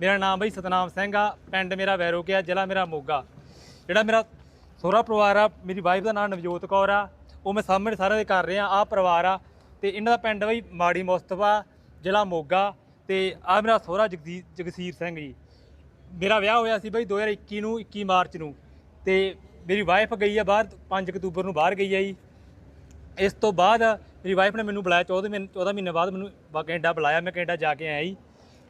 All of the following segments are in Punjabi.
ਮੇਰਾ ਨਾਮ ਬਈ ਸਤਨਾਮ ਸਿੰਘ ਆ, ਪਿੰਡ ਮੇਰਾ ਵੈਰੋਕਿਆ, ਜ਼ਿਲ੍ਹਾ ਮੇਰਾ ਮੋਗਾ। ਜਿਹੜਾ ਮੇਰਾ ਸੋਹਰਾ ਪਰਿਵਾਰ ਆ, ਮੇਰੀ ਵਾਈਫ ਦਾ ਨਾਮ ਨਵਜੋਤ ਕੌਰ ਆ, ਉਹ ਮੈਂ ਸਾਹਮਣੇ ਸਾਰਿਆਂ ਦੇ ਕਰ ਰਿਹਾ ਆ ਪਰਿਵਾਰ ਆ। ਤੇ ਇਹਨਾਂ ਦਾ ਪਿੰਡ ਬਈ ਮਾੜੀ ਮੁਸਤਫਾ, ਜ਼ਿਲ੍ਹਾ ਮੋਗਾ, ਤੇ ਆ ਮੇਰਾ ਸਹੁਰਾ ਜਗਦੀ, ਜਗਸੀਰ ਸਿੰਘ ਜੀ। ਮੇਰਾ ਵਿਆਹ ਹੋਇਆ ਸੀ ਬਈ 2021 ਨੂੰ 21 ਮਾਰਚ ਨੂੰ। ਤੇ ਮੇਰੀ ਵਾਈਫ ਗਈ ਆ ਬਾਹਰ 5 ਅਕਤੂਬਰ ਨੂੰ ਬਾਹਰ ਗਈ ਆ ਜੀ। ਇਸ ਤੋਂ ਬਾਅਦ ਮੇਰੀ ਵਾਈਫ ਨੇ ਮੈਨੂੰ ਬੁਲਾਇਆ 14 ਮਹੀਨੇ 14 ਮਹੀਨੇ ਬਾਅਦ ਮੈਨੂੰ ਵਾ- ਕੈਨੇਡਾ ਬੁਲਾਇਆ, ਮੈਂ ਕੈਨੇਡਾ ਜਾ ਕੇ ਆਇਆ ਜੀ।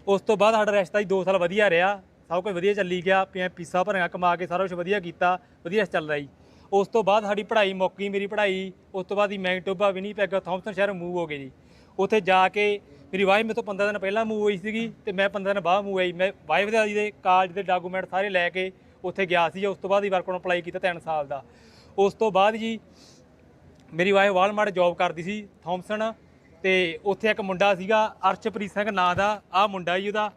ਉਸ ਤੋਂ ਬਾਅਦ ਸਾਡਾ ਰਿਸ਼ਤਾ ਜੀ 2 ਸਾਲ ਵਧੀਆ ਰਿਹਾ। ਸਭ ਕੁਝ ਵਧੀਆ ਚੱਲੀ ਗਿਆ। ਪਿਆ ਪੀਸਾ ਭਰਿਆ ਕਮਾ ਕੇ ਸਾਰਾ ਕੁਝ ਵਧੀਆ ਕੀਤਾ। ਵਧੀਆ ਚੱਲਦਾ ਜੀ। ਉਸ ਤੋਂ ਬਾਅਦ ਸਾਡੀ ਪੜ੍ਹਾਈ ਮੁੱਕ ਗਈ ਮੇਰੀ ਪੜ੍ਹਾਈ। ਉਸ ਤੋਂ ਬਾਅਦ ਹੀ ਮੈਂਗਟੋਬਾ ਵਿਨੀਪੈਗ ਥੌਮਸਨ ਸ਼ਹਿਰ ਮੂਵ ਹੋ ਗਏ ਜੀ। ਉੱਥੇ ਜਾ ਕੇ ਮੇਰੀ ਵਾਈਫ ਮੇਰੇ ਤੋਂ 15 ਦਿਨ ਪਹਿਲਾਂ ਮੂਵ ਹੋਈ ਸੀਗੀ ਤੇ ਮੈਂ 15 ਦਿਨ ਬਾਅਦ ਮੂਵ ਆਈ ਮੈਂ ਵਾਈਫ ਦੇ ਦੇ ਕਾਲਜ ਦੇ ਡਾਕੂਮੈਂਟ ਸਾਰੇ ਲੈ ਕੇ ਉੱਥੇ ਗਿਆ ਸੀ। ਉਸ ਤੋਂ ਬਾਅਦ ਹੀ ਵਰਕ ਔਨ ਅਪਲਾਈ ਕੀਤਾ 3 ਸਾਲ ਦਾ। ਉਸ ਤੋਂ ਬਾਅਦ ਜੀ ਮੇਰੀ ਵਾਈਫ ਵਾਲਮਾਰਟ ਜੌਬ ਕਰਦੀ ਸੀ। ਥੌਮਸਨ ਤੇ ਉੱਥੇ ਇੱਕ ਮੁੰਡਾ ਸੀਗਾ, ਅਰਸ਼ਪ੍ਰੀਤ ਸਿੰਘ ਨਾਂ ਦਾ, ਆਹ ਮੁੰਡਾ ਜੀ ਉਹਦਾ।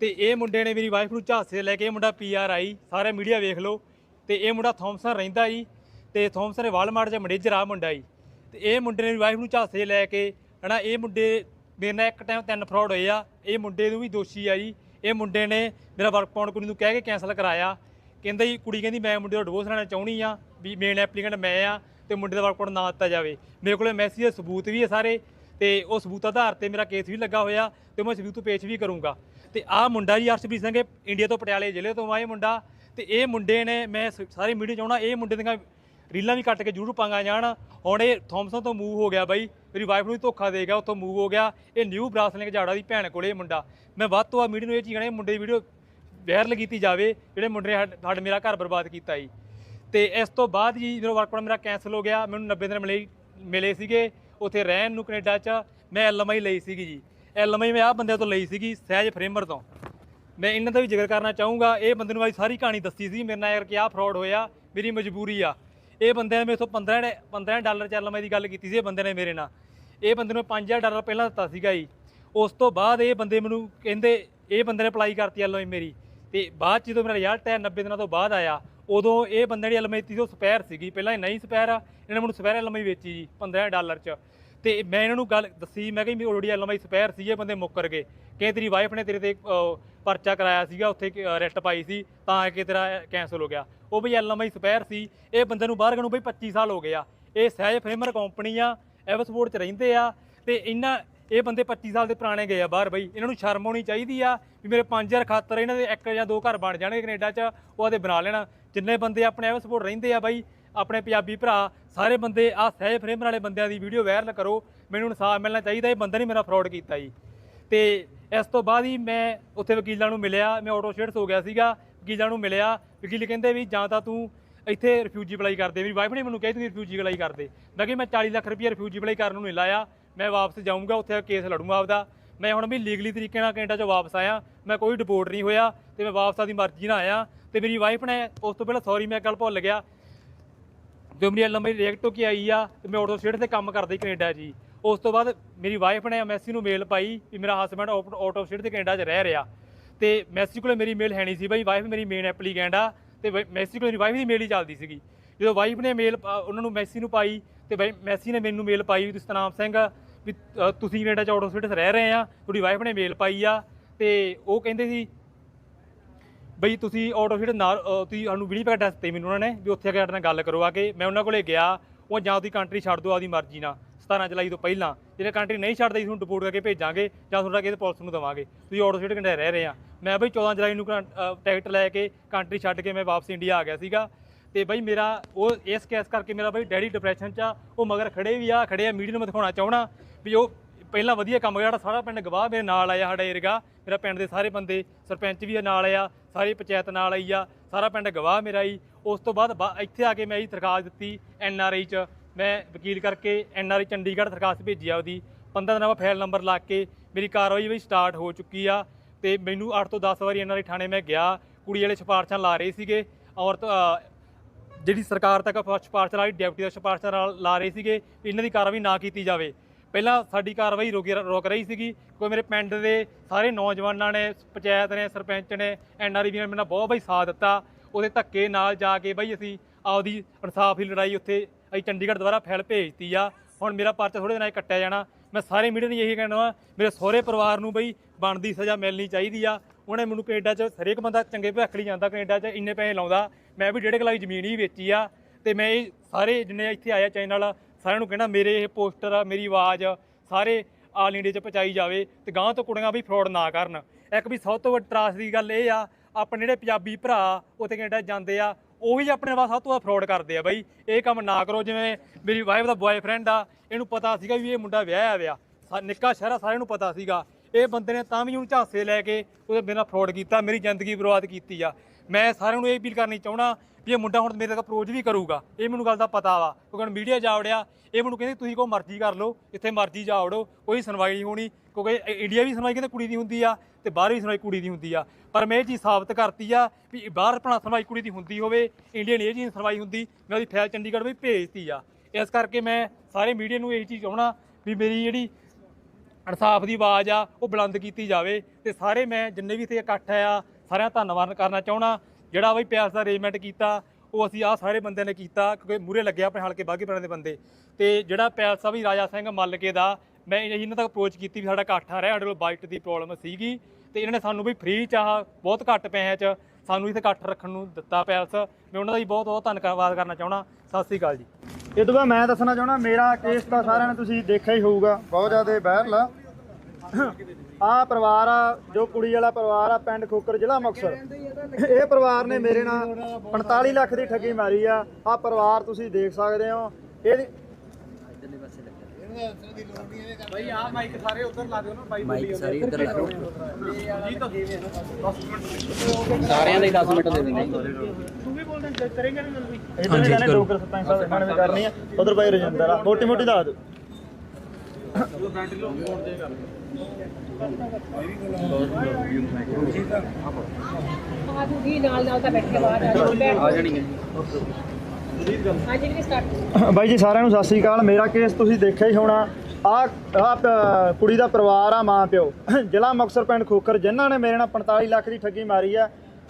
ਤੇ ਇਹ ਮੁੰਡੇ ਨੇ ਮੇਰੀ ਵਾਈਫ ਨੂੰ ਝਾਂਸੇ ਲੈ ਕੇ ਇਹ ਮੁੰਡਾ ਪੀਆਰ ਆਈ, ਸਾਰੇ ਮੀਡੀਆ ਵੇਖ ਲਓ। ਤੇ ਇਹ ਮੁੰਡਾ ਥੌਮਸਨ ਰਹਿੰਦਾ ਜੀ, ਤੇ ਥੌਮਸਨ ਦੇ ਵਾਲਮਾਰਟ 'ਚ ਮੈਨੇਜਰ ਆ ਮੁੰਡਾ ਜੀ। ਤੇ ਇਹ ਮੁੰਡੇ ਨੇ ਮੇਰੀ ਵਾਈਫ ਨੂੰ ਝਾਂਸੇ ਲੈ ਕੇ, ਹਨਾ, ਇਹ ਮੁੰਡੇ ਮੇਰੇ ਨਾਲ ਇੱਕ ਟਾਈਮ ਤਿੰਨ ਫਰਾਡ ਹੋਏ ਆ। ਇਹ ਮੁੰਡੇ ਨੂੰ ਵੀ ਦੋਸ਼ੀ ਆ ਜੀ। ਇਹ ਮੁੰਡੇ ਨੇ ਮੇਰਾ ਵਰਕ ਪਾਉਣ ਕੁੜੀ ਨੂੰ ਕਹਿ ਕੇ ਕੈਨਸਲ ਕਰਾਇਆ। ਕਹਿੰਦਾ ਜੀ, ਕੁੜੀ ਕਹਿੰਦੀ, ਮੈਂ ਮੁੰਡੇ ਦਾ ਡਿਵੋਰਸ ਲੈਣਾ ਚਾਹੁੰਦੀ ਆ, ਵੀ ਮੇਨ ਐਪਲੀਕੈਂਟ ਮੈਂ ਆ, ਤੇ ਮੁੰਡੇ ਦਾ ਵਰਕ ਪਾਉਣ ਨਾ ਦਿੱਤਾ ਜਾਵੇ। ਮੇਰੇ ਕੋਲੇ ਮੈਸੇਜ ਦੇ ਸਬੂਤ ਵੀ ਹੈ ਸਾਰੇ। ਤੇ ਉਹ ਸਬੂਤ ਆਧਾਰ ਤੇ ਮੇਰਾ ਕੇਸ ਵੀ ਲੱਗਾ ਹੋਇਆ ਤੇ ਮੈਂ ਸਬੂਤ ਪੇਸ਼ ਵੀ ਕਰੂੰਗਾ। ਤੇ ਆਹ ਮੁੰਡਾ ਜੀ ਅਰਸ਼ਪ੍ਰੀਤ ਸਿੰਘ ਇੰਡੀਆ ਤੋਂ ਪਟਿਆਲੇ ਜ਼ਿਲ੍ਹੇ ਤੋਂ ਆ ਇਹ ਮੁੰਡਾ ਤੇ ਇਹ ਮੁੰਡੇ ਨੇ ਮੈਂ ਸ- ਸਾਰੀ ਮੀਡੀਆ ਚਾਹਣਾ ਇਹ ਮੁੰਡੇ ਦੀਆਂ ਰੀਲਾਂ ਵੀ ਕੱਟ ਕੇ ਜ਼ਰੂਰ ਪਾਂਗਾ ਜਾਣ। ਹੁਣ ਇਹ ਥੌਮਸਨ ਤੋਂ ਮੂਵ ਹੋ ਗਿਆ ਬਾਈ, ਮੇਰੀ ਵਾਈਫ ਨੂੰ ਵੀ ਧੋਖਾ ਦੇ ਗਿਆ, ਉੱਥੋਂ ਮੂਵ ਹੋ ਗਿਆ। ਇਹ ਨਿਊ ਬ੍ਰਾਸਲਿੰਗ ਝਾੜਾ ਦੀ ਭੈਣ ਕੋਲੇ ਇਹ ਮੁੰਡਾ। ਮੈਂ ਵੱਧ ਤੋਂ ਵੱਧ ਮੀਡੀਆ ਨੂੰ ਇਹ ਚੀਜ਼ ਕਹਿਣਾ, ਇਹ ਮੁੰਡੇ ਦੀ ਵੀਡੀਓ ਵਾਇਰਲ ਕੀਤੀ ਜਾਵੇ, ਜਿਹੜੇ ਮੁੰਡੇ ਨੇ ਸਾਡ- ਸਾਡਾ ਮੇਰਾ ਘਰ ਬਰਬਾਦ ਕੀਤਾ ਜੀ। ਤੇ ਇਸ ਤੋਂ ਬਾਅਦ ਜੀ ਜਦੋਂ ਵਰਕ ਮੇਰਾ ਕੈਨਸਲ ਹੋ ਗਿਆ, ਮੈਨੂੰ 90 ਦਿਨ ਮਿਲੇ ਮਿਲੇ ਸੀਗੇ। ਉੱਥੇ ਰਹਿਣ ਨੂੰ ਕੈਨੇਡਾ 'ਚ ਮੈਂ ਐਲਐਮਆਈ ਲਈ ਸੀਗੀ ਜੀ। ਐਲਐਮਆਈ ਮੈਂ ਆਹ ਬੰਦਿਆਂ ਤੋਂ ਲਈ ਸੀਗੀ, ਸਹਿਜ ਫਰੇਮਰ ਤੋਂ। ਮੈਂ ਇਹਨਾਂ ਦਾ ਵੀ ਜ਼ਿਕਰ ਕਰਨਾ ਚਾਹੂੰਗਾ, ਇਹ ਬੰਦੇ ਨੂੰ ਅੱਜ ਸਾਰੀ ਕਹਾਣੀ ਦੱਸੀ ਸੀ, ਮੇਰੇ ਨਾਲ ਯਾਰ ਕਿ ਆਹ ਫਰਾਡ ਹੋਇਆ, ਮੇਰੀ ਮਜਬੂਰੀ ਆ। ਇਹ ਬੰਦੇ ਨੇ ਮੇਰੇ ਤੋਂ 15 ਡੇ- 15 ਡਾਲਰ ਚ ਐਲਐਮਆਈ ਦੀ ਗੱਲ ਕੀਤੀ ਸੀ, ਇਹ ਬੰਦੇ ਨੇ ਮੇਰੇ ਨਾਲ। ਇਹ ਬੰਦੇ ਨੂੰ 5000 ਡਾਲਰ ਪਹਿਲਾਂ ਦਿੱਤਾ ਸੀਗਾ ਜੀ। ਉਸ ਤੋਂ ਬਾਅਦ ਇਹ ਬੰਦੇ ਮੈਨੂੰ ਕਹਿੰਦੇ, ਇਹ ਬੰਦੇ ਨੇ ਅਪਲਾਈ ਕਰਤੀ ਐਲਐਮਆਈ ਮੇਰੀ। ਤੇ ਬਾਅਦ 'ਚ ਜਦੋਂ ਮੇਰਾ ਰਿਜ਼ਲਟ ਹੈ 90 ਦਿਨਾਂ ਤੋਂ ਬਾਅਦ ਆਇਆ, ਉਦੋਂ ਇਹ ਬੰਦੇ ਦੀ ਐਲਐਮਆਈ ਤੀ ਉਹ ਸਪੈਰ ਸੀਗੀ। ਪਹਿਲਾਂ ਇਹ ਨਹੀਂ ਸਪੈਰ ਆ, ਇਹਨੇ ਮੈਨੂੰ ਸਪੈਰ ਐਲਐਮਆਈ ਵੇਚੀ ਜੀ 15 ਡਾਲਰ 'ਚ। ਤੇ ਮੈਂ ਇਹਨਾਂ ਨੂੰ ਗੱਲ ਦੱਸੀ, ਮੈਂ ਕਿਹਾ ਵੀ ਆਲਰੇਡੀ ਐਲਐਮਆਈ ਸਪੈਰ ਸੀ ਇਹ ਬੰਦੇ ਮੁੱਕਰ ਗਏ। ਕਿ ਤੇਰੀ ਵਾਈਫ ਨੇ ਤੇਰੇ ਤੇ ਪਰਚਾ ਕਰਾਇਆ ਸੀਗਾ, ਉੱਥੇ ਰੈਸਟ ਪਾਈ ਸੀ, ਤਾਂ ਕਿ ਤੇਰਾ ਕੈਂਸਲ ਹੋ ਗਿਆ। ਉਹ ਵੀ ਐਲਐਮਆਈ ਸਪੈਰ ਸੀ, ਇਹ ਬੰਦੇ ਨੂੰ ਬਾਹਰ ਗਏ ਨੂੰ ਬਈ 25 ਸਾਲ ਹੋ ਗਏ ਆ। ਇਹ ਸਹਿਜ ਫਰੇਮਰ ਕੰਪਨੀ ਆ ਐਵਸਪੋਰਟ 'ਚ ਰਹਿੰਦੇ ਆ, ਤੇ ਇਹਨਾਂ ਇਹ ਬੰਦੇ 25 ਸਾਲ ਦੇ ਪੁਰਾਣੇ ਗਏ ਆ ਬਾਹਰ ਬਈ। ਇਹਨਾਂ ਨੂੰ ਸ਼ਰਮ ਆਉਣੀ ਚਾਹੀਦੀ ਆ ਵੀ ਮੇਰੇ 5000 ਖਾਤਰ ਇਹਨਾਂ ਦੇ ਇੱਕ ਜਾਂ ਦੋ ਘਰ ਬਣ ਜਾਣਗੇ ਕੈਨੇਡਾ 'ਚ, ਉਹ ਆਦੇ ਬਣਾ ਲੈਣਾ। ਜਿੰਨੇ ਬੰਦੇ ਆਪਣੇ ਐਵਸਪੋਰਟ ਰਹਿੰਦੇ ਆ ਬਾਈ ਆਪਣੇ ਪੰਜਾਬੀ ਭਰਾ, ਸਾਰੇ ਬੰਦੇ ਆ ਸਹਿਜ ਫਰੇਮਰ ਵਾਲੇ ਬੰਦਿਆਂ ਦੀ ਵੀਡੀਓ ਵਾਇਰਲ ਕਰੋ। ਮੈਨੂੰ ਇਨਸਾਫ ਮਿਲਣਾ ਚਾਹੀਦਾ, ਇਹ ਬੰਦਾ ਨਹੀਂ ਮੇਰਾ ਫਰਾਡ ਕੀਤਾ ਜੀ। ਤੇ ਇਸ ਤੋਂ ਬਾਅਦ ਹੀ ਮੈਂ ਉੱਥੇ ਵਕੀਲਾਂ ਨੂੰ ਮਿਲਿਆ, ਮੈਂ ਆਟੋ ਸ਼ੇਡਸ ਹੋ ਗਿਆ ਸੀਗਾ, ਵਕੀਲਾਂ ਨੂੰ ਮਿਲਿਆ। ਵਕੀਲ ਕਹਿੰਦੇ ਵੀ ਜਾਂ ਤਾਂ ਤੂੰ ਇੱਥੇ ਰਿਫਿਊਜੀ ਅਪਲਾਈ ਕਰਦੇ ਮੇਰੀ ਵਾਈਫ ਨੇ ਮੈਨੂੰ ਕਹੀ ਤੂੰ ਰਿਫਿਊਜੀ ਅਪਲਾਈ ਕਰਦੇ ਮੈਂ ਕਿ ਮੈਂ 40 ਲੱਖ ਰੁਪਏ ਰਿਫਿਊਜੀ ਅਪਲਾਈ ਕਰਨ ਨੂੰ ਨਹੀਂ ਲਾਇਆ। ਮੈਂ ਵਾਪਸ ਜਾਊਂਗਾ, ਉੱਥੇ ਕੇਸ ਲੜੂੰਗਾ ਆਪਦਾ। ਮੈਂ ਹੁਣ ਵੀ ਲੀਗਲੀ ਤਰੀਕੇ ਨਾਲ ਕੈਨੇਡਾ 'ਚੋਂ ਵਾਪਸ ਆਇਆ। ਮੈਂ ਕੋਈ ਡਿਪੋਰਟ ਨਹੀਂ ਹੋਇਆ ਤੇ ਮੈਂ ਵਾਪਸ ਆਦੀ ਮਰਜ਼ੀ ਨਾਲ ਆਇਆ। ਤੇ ਮੇਰੀ ਵਾਈਫ ਨੇ ਉਸ ਤੋਂ ਪਹਿਲਾਂ ਸੌਰੀ ਮੈਂ ਗੱਲ ਭੁੱਲ ਗਿਆ। ਜੋ ਮੇਰੀ ਐਲਐਮਆਈ ਰਿਜੈਕਟ ਹੋ ਕੇ ਆਈ ਆ ਤੇ ਮੈਂ ਆਟੋ ਸਟੇਟ ਤੇ ਕੰਮ ਕਰਦਾ ਸੀ ਕੈਨੇਡਾ ਜੀ। ਉਸ ਤੋਂ ਬਾਅਦ ਮੇਰੀ ਵਾਈਫ ਨੇ ਮੈਸੀ ਨੂੰ ਮੇਲ ਪਾਈ ਵੀ ਮੇਰਾ ਹਸਬੰਡ ਆਟੋ ਸਟੇਟ ਤੇ ਕੈਨੇਡਾ 'ਚ ਰਹਿ ਰਿਹਾ। ਤੇ ਮੈਸੀ ਕੋਲੇ ਮੇਰੀ ਮੇਲ ਹੈ ਨਹੀਂ ਸੀ ਬਾਈ ਵਾਈਫ ਮੇਰੀ ਮੇਨ ਐਪਲੀਕੈਂਟ ਆ ਤੇ ਵਾਈ- ਮੈਸੀ ਕੋਲੇ ਮੇਰੀ ਵਾਈਫ ਦੀ ਮੇਲ ਹੀ ਚੱਲਦੀ ਸੀਗੀ। ਜਦੋਂ ਵਾਈਫ ਨੇ ਮੇਲ ਉਹਨਾਂ ਨੂੰ ਮੈਸੀ ਨੂੰ ਪਾਈ ਤੇ ਬਾਈ ਮੈਸੀ ਨੇ ਮੈਨੂੰ ਮੇਲ ਪਾਈ ਵੀ ਤੁਸੀਂ ਸਤਨਾਮ ਸਿੰਘ, ਵੀ ਤੁਸੀਂ ਕੈਨੇਡਾ 'ਚ ਆਟੋ ਸਟੇਟ 'ਚ ਰਹਿ ਰਹੇ ਆ, ਤੁਹਾਡੀ ਵਾਈਫ ਨੇ ਮੇਲ ਪਾਈ ਆ ਤੇ ਉਹ ਕਹਿੰਦੇ ਸੀ ਬਈ ਤੁਸੀਂ ਆਟੋ ਸ਼ੀਟ ਨਾਲ, ਅਹ, ਤੁਸੀਂ ਸਾਨੂੰ ਵੀਡੀਓ ਪੈਕ ਦੱਸਤੇ ਮੈਨੂੰ ਉਹਨਾਂ ਨੇ ਵੀ ਉੱਥੇ ਆ ਕੇ ਸਾਡੇ ਨਾਲ ਗੱਲ ਕਰੋ ਆ ਕੇ। ਮੈਂ ਉਹਨਾਂ ਕੋਲੇ ਗਿਆ, ਉਹ ਜਾਂ ਉਹਦੀ ਕੰਟਰੀ ਛੱਡ ਦਿਓ ਆਪਦੀ ਮਰਜ਼ੀ ਨਾਲ। 17 ਜੁਲਾਈ ਤੋਂ ਪਹਿਲਾਂ, ਜਿਹੜੇ ਕੰਟਰੀ ਨਹੀਂ ਛੱਡਦੇ ਤੁਹਾਨੂੰ ਡਿਪੋਰਟ ਕਰਕੇ ਭੇਜਾਂਗੇ, ਜਾਂ ਤੁਹਾਡਾ ਕਿਸੇ ਪੁਲਿਸ ਨੂੰ ਦਵਾਂਗੇ। ਤੁਸੀਂ ਆਟੋ ਸ਼ੀਟ ਘੰਟੇ ਰਹਿ ਰਹੇ ਆ। ਮੈਂ ਬਈ 14 ਜੁਲਾਈ ਨੂੰ ਕੰ- ਅਹ ਟਿਕਟ ਲੈ ਕੇ ਕੰਟਰੀ ਛੱਡ ਕੇ ਮੈਂ ਵਾਪਸ ਇੰਡੀਆ ਆ ਗਿਆ ਸੀਗਾ। ਤੇ ਬਈ ਮੇਰਾ, ਉਹ ਇਸ ਕੇਸ ਕਰਕੇ ਮੇਰਾ ਬਈ ਡੈਡੀ ਡਿਪਰੈਸ਼ਨ 'ਚ ਆ। ਉਹ ਮਗਰ ਖੜੇ ਵੀ ਆ, ਖੜੇ ਆ ਮੀਡੀਆ ਨੂੰ ਮੈਂ ਦਿਖਾਉਣਾ ਚਾਹਣਾ ਵੀ ਉਹ ਪਹਿਲਾਂ ਵਧੀਆ ਕੰਮ ਜਿਹੜਾ ਸਾਰਾ ਪਿੰਡ ਗਵਾਹ ਮੇਰੇ ਨਾਲ ਆਇਆ, ਸਾਡਾ ਏਰੀਆ ਮੇਰਾ ਪਿੰਡ ਦੇ ਸਾਰੇ ਬੰਦੇ, ਸਰਪੰਚ ਵੀ ਨਾਲ ਆਇਆ ਸਾਰੀ ਪੰਚਾਇਤ ਨਾਲ ਆਈ ਆ, ਸਾਰਾ ਪਿੰਡ ਗਵਾਹ ਮੇਰਾ ਹੀ ਉਸ ਤੋਂ ਬਾਅਦ ਬਾ- ਇੱਥੇ ਆ ਕੇ ਮੈਂ ਇਹ ਦਰਖਾਸਤ ਦਿੱਤੀ ਐਨ ਆਰ ਆਈ ਚ। ਮੈਂ ਵਕੀਲ ਕਰਕੇ ਐਨ ਆਰ ਆਈ ਚੰਡੀਗੜ੍ਹ ਦਰਖਾਸਤ ਭੇਜੀ ਆ ਉਹਦੀ। 15 ਦਿਨਾਂ ਬਾਅਦ ਫਾਈਲ ਨੰਬਰ ਲਾ ਕੇ ਮੇਰੀ ਕਾਰਵਾਈ ਵੀ ਸਟਾਰਟ ਹੋ ਚੁੱਕੀ ਆ ਤੇ ਮੈਨੂੰ 8 ਤੋਂ 10 ਵਾਰੀ ਐਨ ਆਰ ਆਈ ਥਾਣੇ ਮੈਂ ਗਿਆ। ਕੁੜੀ ਵਾਲੇ ਸਿਫਾਰਸ਼ਾਂ ਲਾ ਰਹੇ ਸੀਗੇ। ਔਰਤ ਜਿਹੜੀ ਸਰਕਾਰ ਤੱਕ ਸਿਫਾਰਸ਼ ਲਾ ਰਹੀ, ਡਿਪਟੀ ਦਾ ਸਿਫਾਰਸ਼ ਨਾਲ ਲਾ ਰਹੇ ਸੀਗੇ ਵੀ ਇਹਨਾਂ ਦੀ ਕਾਰਵਾਈ ਨਾ ਕੀਤੀ ਜਾਵੇ। ਪਹਿਲਾਂ ਸਾਡੀ ਕਾਰਵਾਈ ਰੋਕ ਰੋਕ ਰਹੀ ਸੀਗੀ ਕੋਈ ਮੇਰੇ ਪਿੰਡ ਦੇ ਸਾਰੇ ਨੌਜਵਾਨਾਂ ਨੇ, ਪੰਚਾਇਤ ਨੇ, ਸਰਪੰਚ ਨੇ ਐਨਆਰਈ ਵੀ ਨੇ ਮੇਰਾ ਬਹੁਤ ਬਈ ਸਾਥ ਦਿੱਤਾ। ਉਹਦੇ ਧੱਕੇ ਨਾਲ ਜਾ ਕੇ ਬਈ ਅਸੀਂ ਆਪਦੀ ਇਨਸਾਫ ਦੀ ਲੜਾਈ ਉੱਥੇ ਅਸੀਂ ਚੰਡੀਗੜ੍ਹ ਦੁਆਰਾ ਫਾਈਲ ਭੇਜਤੀ ਆ। ਹੁਣ ਮੇਰਾ ਪਰਚਾ ਥੋੜੇ ਦਿਨਾਂ 'ਚ ਕੱਟਿਆ ਜਾਣਾ। ਮੈਂ ਸਾਰੇ ਮੀਡੀਆ ਨੂੰ ਇਹੀ ਕਹਿਣਾ ਵਾ, ਮੇਰੇ ਸਹੁਰੇ ਪਰਿਵਾਰ ਨੂੰ ਬਈ ਬਣਦੀ ਸਜ਼ਾ ਮਿਲਣੀ ਚਾਹੀਦੀ ਆ। ਉਹਨੇ ਮੈਨੂੰ ਕੈਨੇਡਾ 'ਚ, ਹਰੇਕ ਬੰਦਾ ਚੰਗੇ ਭਵਿੱਖ ਲਈ ਜਾਂਦਾ ਕੈਨੇਡਾ 'ਚ, ਇੰਨੇ ਪੈਸੇ ਲਾਉਂਦਾ। ਮੈਂ ਵੀ ਡੇਢ ਕਲਾਈ ਜ਼ਮੀਨ ਹੀ ਵੇਚੀ ਆ। ਤੇ ਮੈਂ ਇਹ ਸਾਰੇ ਜਿੰਨੇ ਇੱਥੇ ਆਇਆ ਚੈਨਲ ਸਾਰਿਆਂ ਨੂੰ ਕਹਿਣਾ, ਮੇਰੇ ਇਹ ਪੋਸਟਰ ਮੇਰੀ ਆਵਾਜ਼ ਸਾਰੇ ਆਲ ਇੰਡੀਆ 'ਚ ਪਹੁੰਚਾਈ ਜਾਵੇ ਤੇ ਗਾਂ ਤੋਂ ਕੁੜੀਆਂ ਵੀ ਫਰਾਡ ਨਾ ਕਰਨ। ਇੱਕ ਵੀ ਸਭ ਤੋਂ ਵੱਡੀ ਤਰਾਸ ਦੀ ਗੱਲ ਇਹ ਆ, ਆਪਣੇ ਜਿਹੜੇ ਪੰਜਾਬੀ ਭਰਾ ਉੱਥੇ ਕੈਨੇਡਾ ਜਾਂਦੇ ਆ, ਉਹੀ ਆਪਣੇ ਨਾਲ ਸਭ ਤੋਂ ਵੱਧ ਫਰਾਡ ਕਰਦੇ ਆ ਬਾਈ। ਇਹ ਕੰਮ ਨਾ ਕਰੋ, ਜਿਵੇਂ ਮੇਰੀ ਵਾਈਫ ਦਾ ਬॉयਫ੍ਰੈਂਡ ਆ, ਇਹਨੂੰ ਪਤਾ ਸੀਗਾ ਵੀ ਇਹ ਮੁੰਡਾ ਵਿਆਹਿਆ ਆ ਸਾ- ਨਿੱਕਾ ਸ਼ਹਿਰਾ ਸਾਰਿਆਂ ਨੂੰ ਪਤਾ ਸੀਗਾ। ਇਹ ਬੰਦੇ ਨੇ ਤਾਂ ਵੀ ਉਹਨੂੰ ਝਾਂਸੇ ਲੈ ਕੇ ਉਹਦੇ ਬਿਨਾਂ ਫਰੋਡ ਕੀਤਾ, ਮੇਰੀ ਜ਼ਿੰਦਗੀ ਬਰਬਾਦ ਕੀਤੀ ਆ। ਮੈਂ ਸਾਰਿਆਂ ਨੂੰ ਇਹ ਅਪੀਲ ਕਰਨੀ ਚਾਹਣਾ ਵੀ ਇਹ ਮੁੰਡਾ ਹੁਣ ਮੇਰੇ ਤੱਕ ਅਪਰੋਚ ਵੀ ਕਰੂਗਾ। ਇਹ ਮੈਨੂੰ ਗੱਲ ਦਾ ਪਤਾ ਵਾ, ਕਿਉਂਕਿ ਮੀਡੀਆ ਜਾ ਵੜਿਆ, ਇਹ ਮੈਨੂੰ ਕਹਿੰਦੇ ਤੁਸੀਂ ਕੋ ਮਰਜ਼ੀ ਕਰ ਲਓ ਇੱਥੇ ਮਰਜ਼ੀ ਜਾ ਵੜੋ, ਕੋਈ ਸੁਣਵਾਈ ਨਹੀਂ ਹੋਣੀ, ਕਿਉਂਕਿ ਇੰਡੀਆ ਵੀ ਸੁਣਵਾਈ ਕਹਿੰਦੇ ਕੁੜੀ ਦੀ ਹੁੰਦੀ ਆ ਤੇ ਬਾਹਰ ਵੀ ਸੁਣਵਾਈ ਕੁੜੀ ਦੀ ਹੁੰਦੀ ਆ। ਪਰ ਮੈਂ ਇਹ ਚੀਜ਼ ਸਾਬਤ ਕਰਤੀ ਆ ਵੀ ਬਾਹਰ ਭਣਾ ਸੁਣਵਾਈ ਕੁੜੀ ਦੀ ਹੁੰਦੀ ਹੋਵੇ ਇੰਡੀਆ ਨਹੀਂ ਇਹ ਚੀਜ਼ ਸੁਣਵਾਈ ਹੁੰਦੀ, ਮੈਂ ਉਹਦੀ ਫਾਈਲ ਚੰਡੀਗੜ੍ਹ ਵੀ ਭੇਜਤੀ ਆ। ਇਸ ਕਰਕੇ ਮੈਂ ਸਾਰੇ ਮੀਡੀਆ ਨੂੰ ਇਹ ਚੀਜ਼ ਚਾਹਣਾ ਵੀ ਮੇਰੀ ਜਿਹੜੀ ਇਨਸਾਫ ਦੀ ਆਵਾਜ਼ ਆ, ਉਹ ਬੁਲੰਦ ਕੀਤੀ ਜਾਵੇ। ਤੇ ਸਾਰੇ ਮੈਂ ਜਿੰਨੇ ਵੀ ਇੱਥੇ ਇਕੱਠ ਆ, ਸਾਰਿਆਂ ਦਾ ਧੰਨਵਾਦ ਕਰਨਾ ਚਾਹਣਾ ਜਿਹੜਾ ਬਈ ਪਿਆਸ ਦਾ ਅਰੇਂਜਮੈਂਟ ਕੀਤਾ, ਉਹ ਅਸੀਂ ਆ ਸਾਰੇ ਬੰਦਿਆਂ ਨੇ ਕੀਤਾ, ਕਿਉਂਕਿ ਮੂਰੇ ਲੱਗਿਆ ਆਪਣੇ ਹਲਕੇ ਬਾਗੀ ਪਿੰਡ ਦੇ ਬੰਦੇ। ਤੇ ਜਿਹੜਾ ਪਿਆਸਾ ਵੀ ਰਾਜਾ ਸਿੰਘ ਮੱਲਕੇ ਦਾ, ਮੈਂ ਇਹਨਾਂ ਤੱਕ ਅਪਰੋਚ ਕੀਤੀ ਵੀ ਸਾਡਾ ਇਕੱਠ ਆ ਰਿਹਾ, ਸਾਡੇ ਕੋਲ ਬਾਈਟ ਦੀ ਪ੍ਰੋਬਲਮ ਸੀਗੀ। ਤੇ ਇਹਨਾਂ ਨੇ ਸਾਨੂੰ ਵੀ ਫ੍ਰੀ ਚ ਆਹ ਬਹੁਤ ਘੱਟ ਪੈਸਿਆਂ ਚ ਸਾਨੂੰ ਇੱਥੇ ਇਕੱਠ ਰੱਖਣ ਨੂੰ ਦਿੱਤਾ ਪੈਲਸ ਮੈਂ ਉਹਨਾਂ ਦਾ ਵੀ ਬਹੁਤ ਬਹੁਤ ਧੰਨਵਾਦ ਕਰਨਾ ਚਾਹਣਾ ਸਤਿ ਸ੍ਰੀ ਅਕਾਲ ਜੀ। ਇਹ ਤੋਂ ਬਾਅਦ ਮੈਂ ਦੱਸਣਾ ਚਾਹਣਾ ਮੇਰਾ ਕੇਸ ਤਾਂ ਸਾਰਿਆਂ ਨੇ ਤੁਸੀਂ ਦੇਖਿਆ ਹੀ ਹੋਊਗਾ। ਬਹੁਤ ਜ਼ਿਆਦਾ ਵਾਇਰਲ ਆ। ਆਹ ਪਰਿਵਾਰ ਆ, ਜੋ ਕੁੜੀ ਵਾਲਾ ਪਰਿਵਾਰ ਆ, ਪਿੰਡ ਖੋਕਰ, ਜ਼ਿਲ੍ਹਾ ਮੁਕਤਸਰ। ਇਹ ਪਰਿਵਾਰ ਨੇ ਮੇਰੇ ਨਾਲ 45 ਲੱਖ ਦੀ ਠੱਗੀ ਮਾਰੀ ਆ। ਆਹ ਪਰਿਵਾਰ ਤੁਸੀਂ ਦੇਖ ਸਕਦੇ ਹੋ। ਇਹਦੀ ਮਾਈਕ ਸਾਰੀ ਇੱਧਰ ਲਾ ਲਓ ਸਾਰਿਆਂ ਦੇ 10 ਮਿੰਟ ਦੇ ਦਿੰਦੇ ਇਧਰ ਵੀ ਜਾਣੇ ਡੋਗਰ ਸਰਪੰਚ ਸਾਹਿਬ ਇਹਨਾਂ ਨੇ ਵੀ ਕਰਨੀ ਆ। ਉਧਰ ਭਾਈ ਰਜਿੰਦਰ ਆ ਮੋਟੀ ਮੋਟੀ ਦੱਸ ਦਿਓ ਆ ਜੂਗੀ ਨਾਲ ਨਾਲ ਤਾਂ ਬੈਠੇ ਬਾਹਰ ਆ ਜਾਓ ਬੈਠ ਆ ਜੀ ਸਟਾਰਟ ਬਾਈ ਜੀ, ਸਾਰਿਆਂ ਨੂੰ ਸਤਿ ਸ੍ਰੀ ਅਕਾਲ। ਮੇਰਾ ਕੇਸ ਤੁਸੀਂ ਦੇਖਿਆ ਹੀ ਹੋਣਾ। ਆ ਆ ਕੁੜੀ ਦਾ ਪਰਿਵਾਰ ਆ, ਮਾਂ ਪਿਓ। ਜ਼ਿਲ੍ਹਾ ਮੁਕਤਸਰ ਪਿੰਡ ਖੋਖਰ। ਜਿਨ੍ਹਾਂ ਨੇ ਮੇਰੇ ਨਾਲ 45 ਲੱਖ ਦੀ ਠੱਗੀ ਮਾਰੀ ਆ,